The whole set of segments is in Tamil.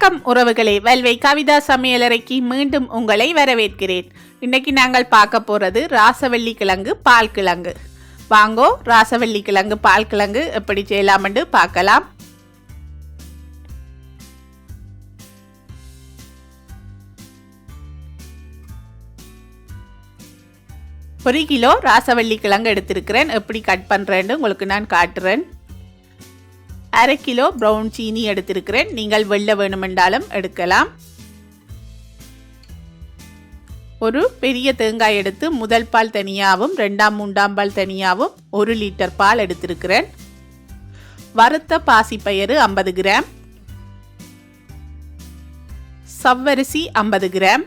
வணக்கம் உறவுகளே. வல்வை கவிதா சமையலறைக்கு மீண்டும் உங்களை வரவேற்கிறேன். இன்னைக்கு நாங்கள் பார்க்க போறது ராசவள்ளி கிழங்கு பால் கிழங்கு. வாங்கோ ராசவள்ளி கிழங்கு பால் கிழங்கு எப்படி செய்யலாம்னு பார்க்கலாம். ஒரு கிலோ ராசவள்ளி கிழங்கு எடுத்திருக்கிறேன். எப்படி கட் பண்ணுறேன்னு உங்களுக்கு நான் காட்டுறேன். அரை கிலோ ப்ரௌன் சீனி எடுத்திருக்கிறேன். நீங்கள் வெள்ளை வேணுமென்றாலும் எடுக்கலாம். ஒரு பெரிய தேங்காய் எடுத்து முதல் பால் தனியாகவும் ரெண்டாம் மூன்றாம் பால் தனியாகவும் ஒரு லிட்டர் பால் எடுத்திருக்கிறேன். வறுத்த பாசிப்பயிறு ஐம்பது கிராம். சவ்வரிசி ஐம்பது கிராம்.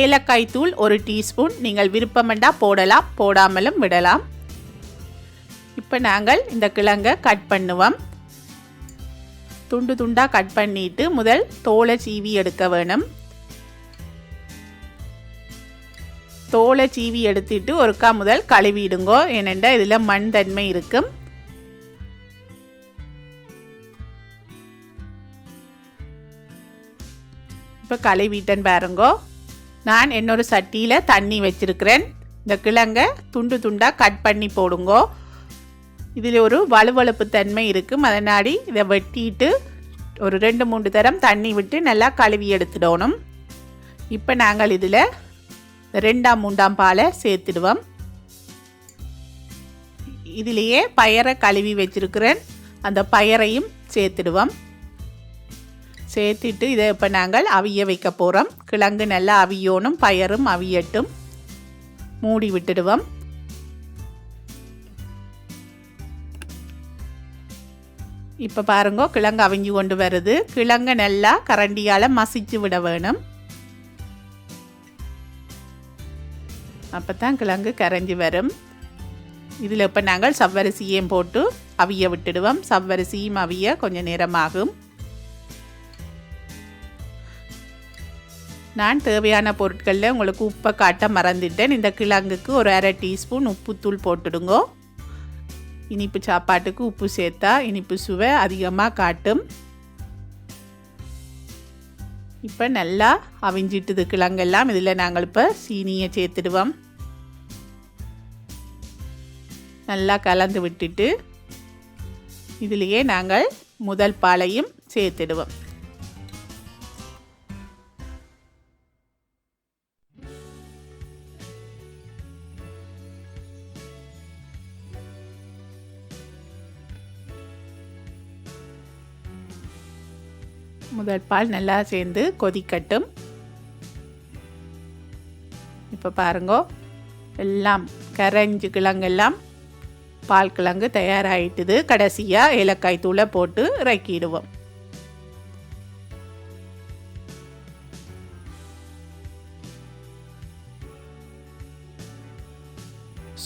ஏலக்காய் தூள் ஒரு டீஸ்பூன். நீங்கள் விருப்பமெண்டா போடலாம் போடாமலும் விடலாம். இப்போ நாங்கள் இந்த கிழங்கை கட் பண்ணுவோம். துண்டு துண்டாக கட் பண்ணிட்டு முதல் தோலை சீவி எடுக்க வேணும். தோலை சீவி எடுத்துட்டு ஒருக்கா முதல் கழுவிடுங்கோ. ஏனெண்டா இதில் மண் தன்மை இருக்கும். இப்போ கழுவிட்டேன் பாருங்கோ. நான் என்னொரு சட்டியில் தண்ணி வச்சிருக்கிறேன். இந்த கிழங்கை துண்டு துண்டாக கட் பண்ணி போடுங்கோ. இதில் ஒரு வலுவழுப்பு தன்மை இருக்கும். அதனாடி இதை வெட்டிட்டு ஒரு ரெண்டு மூன்று தரம் தண்ணி விட்டு நல்லா கழுவி எடுத்துடணும். இப்போ நாங்கள் இதில் ரெண்டாம் மூன்றாம் பாலை சேர்த்துடுவோம். இதிலேயே பயரை கழுவி வச்சிருக்கிறேன். அந்த பயரையும் சேர்த்துடுவோம். சேர்த்துட்டு இதை இப்போ நாங்கள் அவிய வைக்க போகிறோம் கிழங்கு நல்லா அவியோனும் பயரும் அவியட்டும். மூடி விட்டுடுவோம். இப்போ பாருங்க கிழங்கு அவிஞ்சு கொண்டு வருது. கிழங்கை நல்லா கரண்டியால் மசிச்சு விட வேணும். அப்போ தான் கிழங்கு கரைஞ்சி வரும். இதில் இப்போ நாங்கள் சவ்வரிசியையும் போட்டு அவிய விட்டுடுவோம். சவ்வரிசியும் அவிய கொஞ்சம் நேரமாகும். நான் தேவையான பொருட்களில் உங்களுக்கு உப்பை காட்ட மறந்துட்டேன். இந்த கிழங்குக்கு ஒரு அரை டீஸ்பூன் உப்புத்தூள் போட்டுடுங்கோ. இனிப்பு சாப்பாட்டுக்கு உப்பு சேர்த்தா இனிப்பு சுவை அதிகமாக காட்டும். இப்போ நல்லா அவிஞ்சிட்டுது கிழங்கெல்லாம். இதில் நாங்கள் இப்போ சீனியை சேர்த்துடுவோம். நல்லா கலந்து விட்டுட்டு இதிலேயே நாங்கள் முதல் பாலையும் சேர்த்துடுவோம். முதல் பால் நல்லா சேர்ந்து கொதிக்கட்டும். இப்போ பாருங்கோ எல்லாம் கரைஞ்சு கிழங்கெல்லாம் பால் கிழங்கு தயாராகிட்டுது கடைசியாக ஏலக்காய் தூளை போட்டு இறக்கிடுவோம்.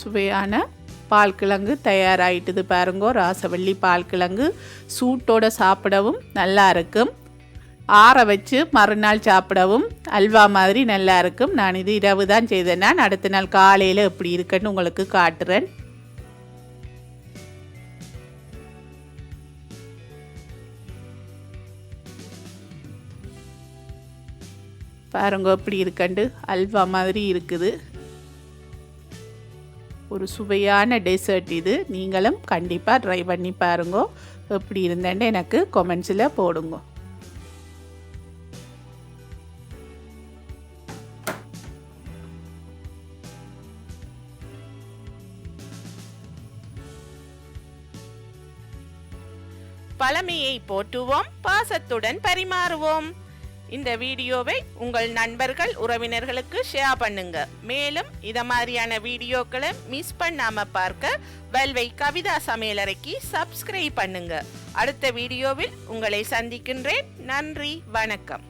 சுவையான பால் கிழங்கு தயாராகிட்டுது பாருங்கோ. ராசவள்ளி பால் கிழங்கு சூட்டோட சாப்பிடவும் நல்லா இருக்கும். ஆற வச்சு மறுநாள் சாப்பிடவும் அல்வா மாதிரி நல்லா இருக்கும். நான் இது இரவு தான் செய்தேன். நான் அடுத்த நாள் காலையில் எப்படி இருக்குன்னு உங்களுக்கு காட்டுறேன். பாருங்க எப்படி இருக்கண்டு? அல்வா மாதிரி இருக்குது. ஒரு சுவையான டெசர்ட் இது. நீங்களும் கண்டிப்பாக ட்ரை பண்ணி பாருங்க. எப்படி இருந்தேன்னு எனக்கு கொமெண்ட்ஸில் போடுங்க. பழமையை போற்றுவோம் பாசத்துடன் பரிமாறுவோம். இந்த வீடியோவை உங்கள் நண்பர்கள் உறவினர்களுக்கு ஷேர் பண்ணுங்க. மேலும் இத மாதிரியான வீடியோக்களை மிஸ் பண்ணாம பார்க்க வெல்வை கவிதா சமையலறைக்கு சப்ஸ்கிரைப் பண்ணுங்க. அடுத்த வீடியோவில் உங்களை சந்திக்கின்றேன். நன்றி வணக்கம்.